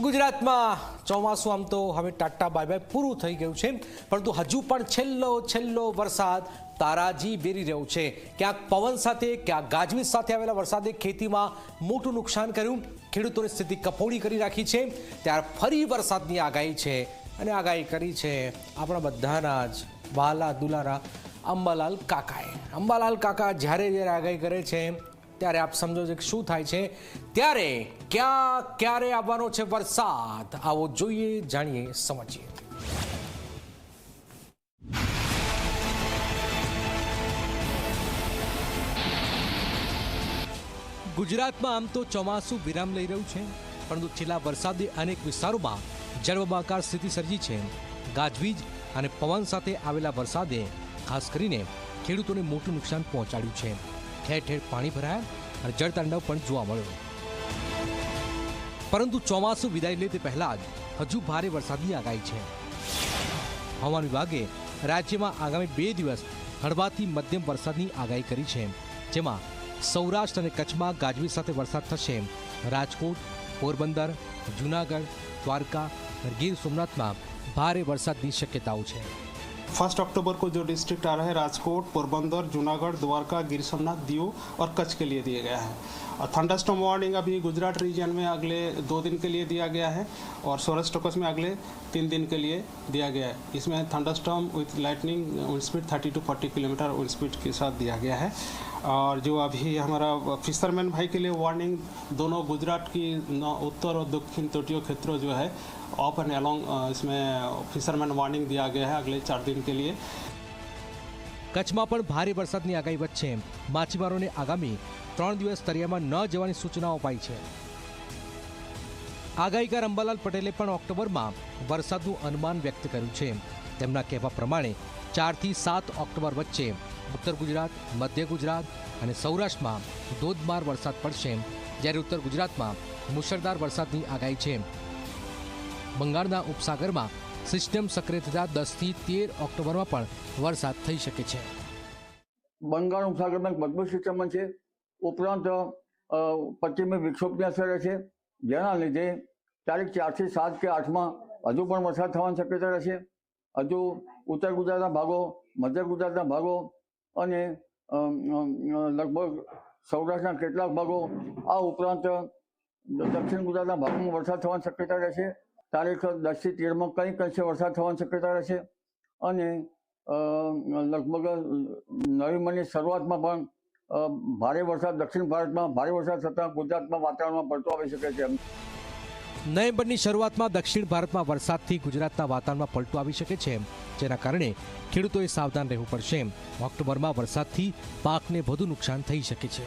ગુજરાતમાં ચોમાસું આમ તો હવે ટાટા બાય બાય પૂરું થઈ ગયું છે. પરંતુ હજુ પણ છેલ્લો છેલ્લો વરસાદ તારાજી બેરી રહ્યો છે. ક્યાંક પવન સાથે, ક્યાંક ગાજવીજ સાથે આવેલા વરસાદે ખેતીમાં મોટું નુકસાન કર્યું. ખેડૂતોની સ્થિતિ કફોડી કરી રાખી છે. ત્યાર ફરી વરસાદની આગાહી છે. અને આગાહી કરી છે આપણા બધાના જ વાલા દુલારા અંબાલાલ કાકાએ. અંબાલાલ કાકા જ્યારે જ્યારે આગાહી કરે છે ત્યારે આપ સમજો છો કે શું થાય છે? ત્યારે ક્યાં ક્યારે આવવાનો છે વરસાદ? આવો જોઈએ, જાણીએ, સમજીએ. ગુજરાતમાં આમ તો ચોમાસું વિરામ લઈ રહ્યું છે, પરંતુ છેલ્લા વરસાદે અનેક વિસ્તારોમાં જળબંબાકાર સ્થિતિ સર્જી છે. ગાજવીજ અને પવન સાથે આવેલા વરસાદે ખાસ કરીને ખેડૂતોને મોટું નુકસાન પહોંચાડ્યું છે. ઠેર ઠેર પાણી ભરાયા અને જળતાંડવ પણ જોવા મળ્યો. પરંતુ ચોમાસું વિદાય લે તે પહેલા જ હજુ ભારે વરસાદની આગાહી છે. હવામાન વિભાગે રાજ્યમાં આગામી બે દિવસ હળવાથી મધ્યમ વરસાદની આગાહી કરી છે. જેમાં સૌરાષ્ટ્ર અને કચ્છમાં ગાજવીજ સાથે વરસાદ થશે. રાજકોટ, પોરબંદર, જૂનાગઢ, દ્વારકા ગીર સોમનાથમાં ભારે વરસાદની શક્યતાઓ છે. फ़र्स्ट अक्टूबर को जो डिस्ट्रिक्ट आ रहा है, राजकोट, पोरबंदर, जूनागढ़, द्वारका गिर सोमनाथ दीव और कच्छ के लिए दिया गया है। और थंडरस्टॉर्म वार्निंग अभी गुजरात रीजन में अगले दो दिन के लिए दिया गया है और सौराष्ट्र कच्छ में अगले तीन दिन के लिए दिया गया है। इसमें thunderstorm with lightning wind speed 30 to 40 kilometre wind speed के साथ दिया गया है। और जो अभी हमारा फिशरमैन भाई के लिए वार्निंग दोनों गुजरात की नौ- उत्तर और दक्षिण तटीय क्षेत्रों जो है ऑफ एंड अलोंग इसमें फिशरमैन वार्निंग दिया गया है अगले चार दिन के लिए કચ્છમાં પણ ભારે વરસાદની આગાહી વચ્ચે માછીમારોને આગામી ત્રણ દિવસ દરિયામાં ન જવાની સૂચનાઓ અપાઈ છે આગાહીકાર અંબાલાલ પટેલે પણ ઓક્ટોબરમાં વરસાદનું અનુમાન વ્યક્ત કર્યું છે તેમના કહેવા પ્રમાણે ચારથી સાત ઓક્ટોબર વચ્ચે ઉત્તર ગુજરાત, મધ્ય ગુજરાત અને સૌરાષ્ટ્રમાં ધોધમાર વરસાદ પડશે જ્યારે ઉત્તર ગુજરાતમાં મુશળધાર વરસાદની આગાહી છે બંગાળના ઉપસાગરમાં સિસ્ટમ સક્રિય થતા દસથી તેર ઓક્ટોબરમાં પણ વરસાદ થઈ શકે છે. બંગાળ ઉપસાગરમાં મજબૂત સિસ્ટમ છે ઉપરાંત પશ્ચિમી વિક્ષોભની અસર છે. જેના લીધે તારીખ ચારથી સાત કે આઠમાં હજુ પણ વરસાદ થવાની શક્યતા રહેશે. હજુ ઉત્તર ગુજરાતના ભાગો, મધ્ય ગુજરાતના ભાગો અને લગભગ સૌરાષ્ટ્રના કેટલાક ભાગો આ ઉપરાંત દક્ષિણ ગુજરાતના ભાગોમાં વરસાદ થવાની શક્યતા રહેશે તારીખ દસથી તેરમાં કંઈક અંશે વરસાદ થવાની શક્યતા રહેશે અને લગભગ નવેમ્બરની શરૂઆતમાં પણ ભારે વરસાદ દક્ષિણ ભારતમાં ભારે વરસાદ થતાં ગુજરાતમાં વાતાવરણમાં પડતો આવી શકે છે. નવેમ્બરની શરૂઆતમાં દક્ષિણ ભારતમાં વરસાદથી ગુજરાતના વાતાવરણમાં પલટો આવી શકે છે જેના કારણે ખેડૂતોએ સાવધાન રહેવું પડશે ઓક્ટોબરમાં વરસાદથી પાકને વધુ નુકસાન થઈ શકે છે.